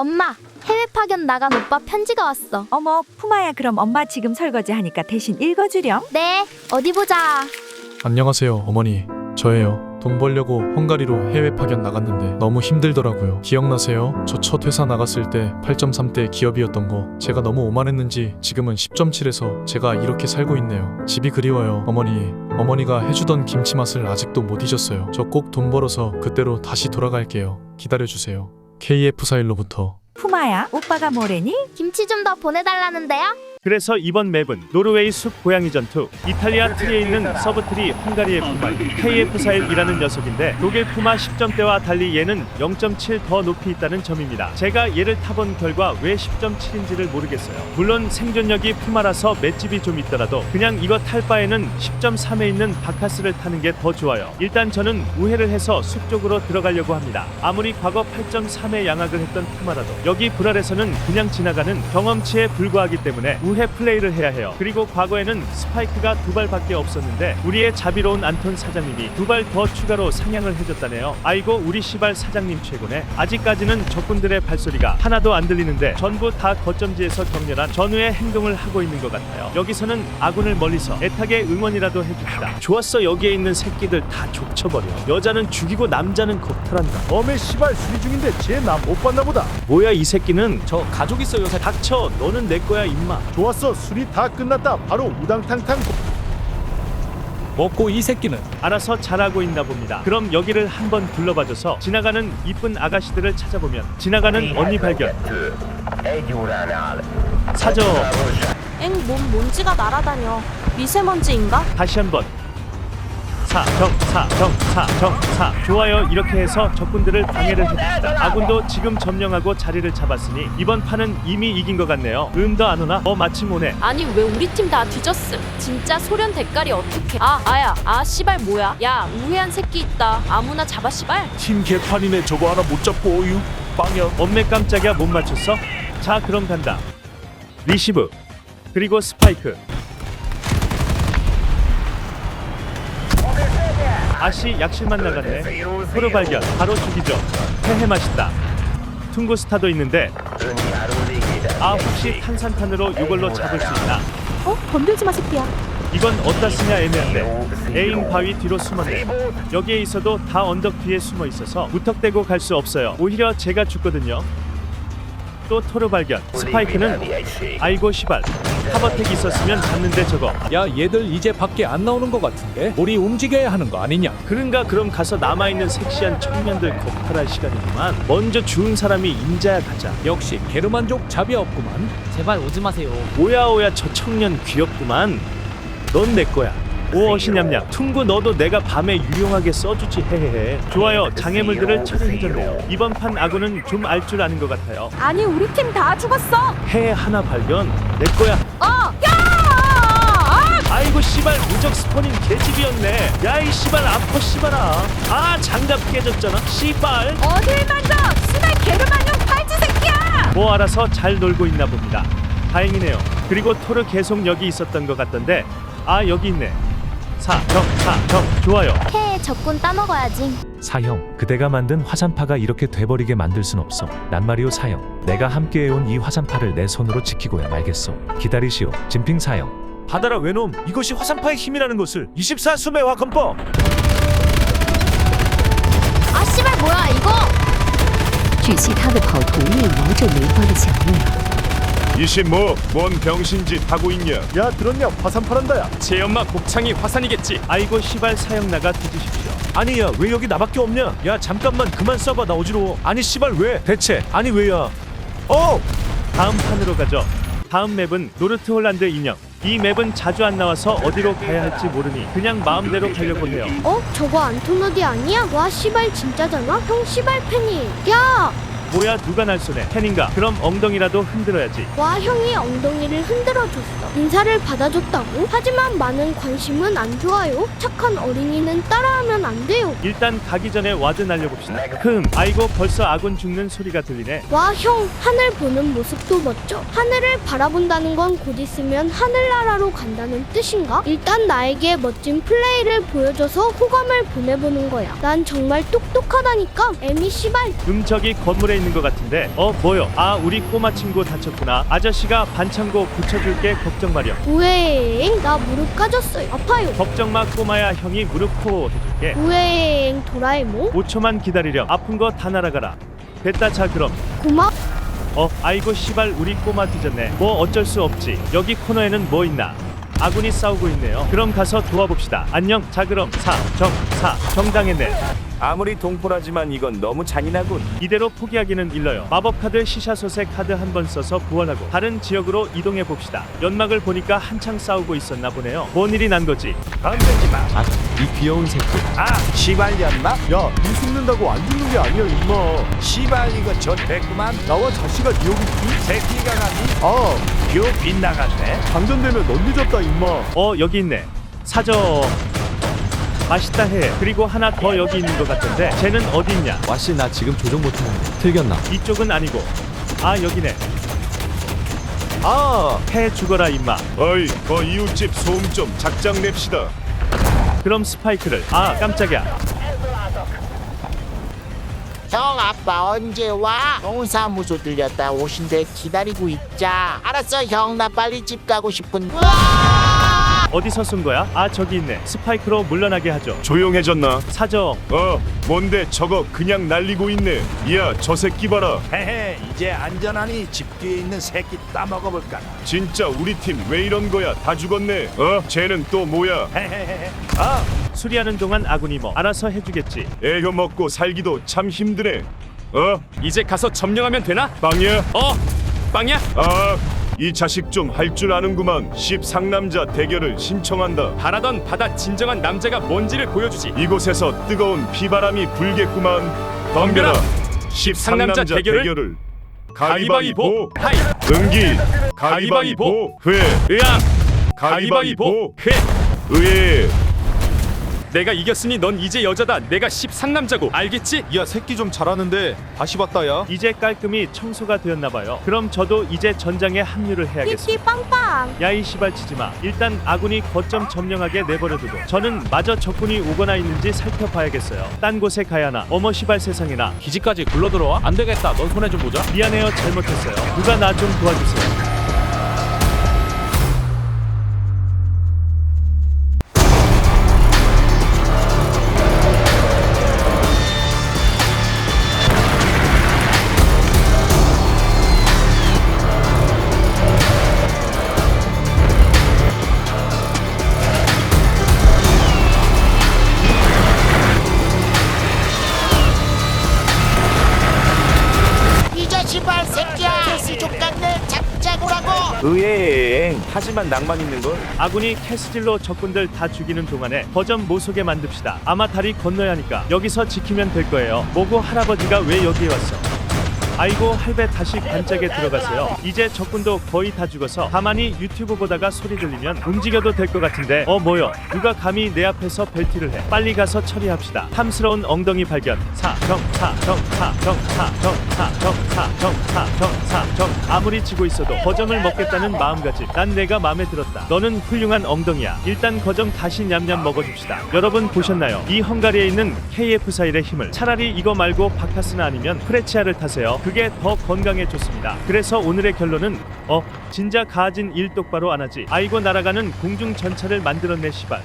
엄마, 해외 파견 나간 오빠 편지가 왔어. 어머, 푸마야 그럼 엄마 지금 설거지 하니까 대신 읽어주렴. 네, 어디 보자. 안녕하세요, 어머니. 저예요. 돈 벌려고 헝가리로 해외 파견 나갔는데 너무 힘들더라고요. 기억나세요? 저 첫 회사 나갔을 때 8.3대 기업이었던 거 제가 너무 오만했는지 지금은 10.7에서 제가 이렇게 살고 있네요. 집이 그리워요, 어머니. 어머니가 해주던 김치 맛을 아직도 못 잊었어요. 저 꼭 돈 벌어서 그때로 다시 돌아갈게요. 기다려주세요. KF41로부터 푸마야, 오빠가 뭐래니? 김치 좀 더 보내달라는데요? 그래서 이번 맵은 노르웨이 숲 고양이 전투 이탈리아 트리에 있는 서브트리 헝가리의 푸마 KF41이라는 녀석인데 독일 푸마 10점대와 달리 얘는 0.7 더 높이 있다는 점입니다. 제가 얘를 타본 결과 왜 10.7인지를 모르겠어요. 물론 생존력이 푸마라서 맷집이 좀 있더라도 그냥 이거 탈 바에는 10.3에 있는 바카스를 타는 게 더 좋아요. 일단 저는 우회를 해서 숲 쪽으로 들어가려고 합니다. 아무리 과거 8.3의 양악을 했던 푸마라도 여기 불알에서는 그냥 지나가는 경험치에 불과하기 때문에 우회 플레이를 해야 해요. 그리고 과거에는 스파이크가 두 발밖에 없었는데 우리의 자비로운 안톤 사장님이 두 발 더 추가로 상향을 해줬다네요. 아이고 우리 시발 사장님 최고네. 아직까지는 적군들의 발소리가 하나도 안 들리는데 전부 다 거점지에서 격렬한 전후의 행동을 하고 있는 것 같아요. 여기서는 아군을 멀리서 애타게 응원이라도 해줍시다. 좋았어 여기에 있는 새끼들 다 족쳐버려. 여자는 죽이고 남자는 겁탈한다. 어메 시발 수리 중인데 쟤 나 못 봤나 보다. 뭐야 이 새끼는 저 가족 있어 요새 닥쳐 너는 내 거야 임마. 좋 았어 수리 다 끝났다. 바로 우당탕탕. 먹고 이 새끼는 알아서 잘하고 있나 봅니다. 그럼 여기를 한번 둘러봐줘서 지나가는 이쁜 아가씨들을 찾아보면 지나가는 언니 발견. 사저 엥, 몸 먼지가 날아다녀. 미세먼지인가? 다시 한번. 사정 사정 사정 사 좋아요 이렇게 해서 적군들을 방해를 해줍시다 아군도 지금 점령하고 자리를 잡았으니 이번 판은 이미 이긴 것 같네요 음도 안 오나? 어 마침 오네 아니 왜 우리 팀 다 뒤졌음? 진짜 소련 대가리 어떻게? 아 아야 아 씨발 뭐야? 야 우회한 새끼 있다. 아무나 잡아 씨발. 팀 개판이네 저거 하나 못 잡고 어유 빵야. 엄매 깜짝이야 못 맞췄어? 자 그럼 간다 리시브 그리고 스파이크 아씨 약실만 나갔네. 프로 발견 바로 죽이죠. 해해 맛있다. 퉁구스타도 있는데 아 혹시 탄산탄으로 이걸로 잡을 수 있나? 어? 건들지 마 새끼야. 이건 어디다 쓰냐 애매한데. 에임 바위 뒤로 숨었네. 여기에 있어도 다 언덕 뒤에 숨어 있어서 무턱대고 갈 수 없어요. 오히려 제가 죽거든요 또 토르 발견. 스파이크는 아이고 시발. 카버텍 있었으면 잡는데 저거. 야 얘들 이제 밖에 안 나오는 것 같은데? 우리 움직여야 하는 거 아니냐? 그런가 그럼 가서 남아있는 섹시한 청년들 겁탈할 시간이구만. 먼저 죽은 사람이 인자야 가자. 역시 게르만족 잡이 없구만. 제발 오지 마세요. 오야오야 저 청년 귀엽구만. 넌 내 거야 오 어시냠냠 퉁구 너도 내가 밤에 유용하게 써주지 헤헤헤. 좋아요. 장애물들을 처리해줬네요. 이번 판 아군은 좀 알 줄 아는 것 같아요. 아니 우리 팀 다 죽었어. 해 하나 발견. 내 거야. 어. 야! 아이고 씨발. 무적 스포닝 개집이었네. 야이 씨발 아퍼 씨발아. 아 장갑 깨졌잖아. 씨발. 어딜 만져? 씨발 게르만용 팔찌 새끼야. 뭐 알아서 잘 놀고 있나 봅니다. 다행이네요. 그리고 토르 계속 여기 있었던 것 같던데. 아 여기 있네 사정 사정 좋아요 해에 적군 따먹어야지. 사형, 그대가 만든 화산파가 이렇게 돼버리게 만들 순 없어. 난 마리오 사형, 내가 함께해온 이 화산파를 내 손으로 지키고야 말겠소. 기다리시오, 진핑 사형. 받아라 외놈. 이것이 화산파의 힘이라는 것을 24 수매화 건법. 아, 씨발 뭐야 이거? 据悉，他的跑图灭亡这梅花的响应。 이씨 뭐뭔 병신짓 하고 있냐? 야 들었냐 화산 파란다야. 제 엄마 곱창이 화산이겠지 아이고 시발 사형 나가 뒤지십시오 아니야 왜 여기 나밖에 없냐? 야 잠깐만 그만 써봐 나 어지러워. 아니 씨발 왜? 대체 아니 왜야? 어! 다음 판으로 가죠 다음 맵은 노르트 홀란드 인형 이 맵은 자주 안 나와서 어디로 가야 할지 모르니 그냥 마음대로 가려고 해요 어? 저거 안토너디 아니야? 와 씨발 진짜잖아? 형 씨발 팬이. 야! 뭐야 누가 날 쏘네 팬인가 그럼 엉덩이라도 흔들어야지 와 형이 엉덩이를 흔들어줬어. 인사를 받아줬다고? 하지만 많은 관심은 안 좋아요. 착한 어린이는 따라하면 안 돼요. 일단 가기 전에 와드 날려봅시다 흠 아이고 벌써 아군 죽는 소리가 들리네 와 형 하늘 보는 모습도 멋져. 하늘을 바라본다는 건 곧 있으면 하늘나라로 간다는 뜻인가? 일단 나에게 멋진 플레이를 보여줘서 호감을 보내보는 거야. 난 정말 똑똑하다니까. 에미 씨발 음 저기 건물에 있는 것 같은데. 어 뭐요 아 우리 꼬마 친구 다쳤구나. 아저씨가 반창고 붙여줄게. 걱정 마렴. 우엥 나 무릎 까졌어요. 아파요. 걱정 마 꼬마야. 형이 무릎 코 해줄게. 우엥 도라에몽? 5초만 기다리렴. 아픈 거 다 날아가라. 됐다 자 그럼. 고마. 어 아이고 시발. 우리 꼬마 뒤졌네. 뭐 어쩔 수 없지. 여기 코너에는 뭐 있나? 아군이 싸우고 있네요. 그럼 가서 도와봅시다. 안녕. 자 그럼. 사 정 사. 정당했네 아무리 동포라지만 이건 너무 잔인하군. 이대로 포기하기는 일러요 마법 카드 시샤소세 카드 한 번 써서 구원하고 다른 지역으로 이동해 봅시다 연막을 보니까 한창 싸우고 있었나 보네요 뭔 일이 난 거지 건들지 마. 이 귀여운 새끼 아, 시발년마? 야, 니 죽는다고 안 죽는 게 아니야 임마 시발 이거 좋됐구만. 나와 자식아 니 여기 이 새끼가 가니? 아뷰 빗나갔네. 당전되면 넌 늦었다 임마 어 여기 있네 사저 맛있다 해. 그리고 하나 더 여기 있는 것 같던데 쟤는 어디 있냐? 와씨 나 지금 조정 못하는데 틀겼나? 이쪽은 아니고. 아 여기네. 아! 해 죽어라 임마. 어이, 거 이웃집 소음 좀 작작 냅시다. 그럼 스파이크를. 아 깜짝이야. 형 아빠 언제 와? 동사무소 들렸다. 오신대 기다리고 있자. 알았어 형. 나 빨리 집 가고 싶은 어디서 쏜 거야 아 저기 있네 스파이크로 물러나게 하죠 조용해졌나? 사정 어, 뭔데 저거 그냥 날리고 있네. 야, 저 새끼 봐라. 헤헤, 이제 안전하니 집 뒤에 있는 새끼 따먹어볼까? 진짜 우리 팀 왜 이런 거야? 다 죽었네. 어, 쟤는 또 뭐야? 헤헤헤. 아, 수리하는 동안 아군이 뭐 알아서 해주겠지 애효 먹고 살기도 참 힘드네. 어, 이제 가서 점령하면 되나? 빵이야? 어 빵이야? 아, 이 자식 좀 할 줄 아는구만. 십 상남자 대결을 신청한다. 바라던 바다 진정한 남자가 뭔지를 보여주지 이곳에서 뜨거운 비바람이 불겠구만. 덤벼라. 십 상남자 대결을, 대결을 가위바위보. 하이 응기 가위바위보. 회 으앙 가위바위보 회 의회 내가 이겼으니 넌 이제 여자다. 내가 십상남자고. 알겠지? 야 새끼 좀 잘하는데 다시 봤다 야. 이제 깔끔히 청소가 되었나봐요. 그럼 저도 이제 전장에 합류를 해야겠어 띠띠 빵빵. 야이 시발 치지마. 일단 아군이 거점 점령하게 내버려두고. 저는 마저 적군이 오거나 있는지 살펴봐야겠어요. 딴 곳에 가야 하나. 어머 시발 세상에나. 기지까지 굴러 들어와? 안 되겠다. 넌 손해 좀 보자. 미안해요. 잘못했어요. 누가 나 좀 도와주세요 의행 하지만 낭만 있는 걸? 아군이 캐스질로 적군들 다 죽이는 동안에 거점 모속에 만듭시다. 아마 다리 건너야 하니까 여기서 지키면 될 거예요. 뭐고 할아버지가 왜 여기에 왔어 아이고 할배 다시 관짝에 들어가세요. 이제 적군도 거의 다 죽어서 가만히 유튜브 보다가 소리 들리면 움직여도 될 것 같은데 어 뭐여 누가 감히 내 앞에서 벨티를 해 빨리 가서 처리합시다. 탐스러운 엉덩이 발견 사정사정사정사정사정사정사정 아무리 지고 있어도 거점을 먹겠다는 마음가짐 난 내가 마음에 들었다. 너는 훌륭한 엉덩이야. 일단 거점 다시 냠냠 먹어줍시다. 여러분 보셨나요? 이 헝가리에 있는 KF 사일의 힘을 차라리 이거 말고 바카스나 아니면 프레치아를 타세요. 그게 더 건강에 좋습니다. 그래서 오늘의 결론은 어 진짜 가진 일 똑바로 안 하지. 아이고 날아가는 공중 전차를 만들어내 시발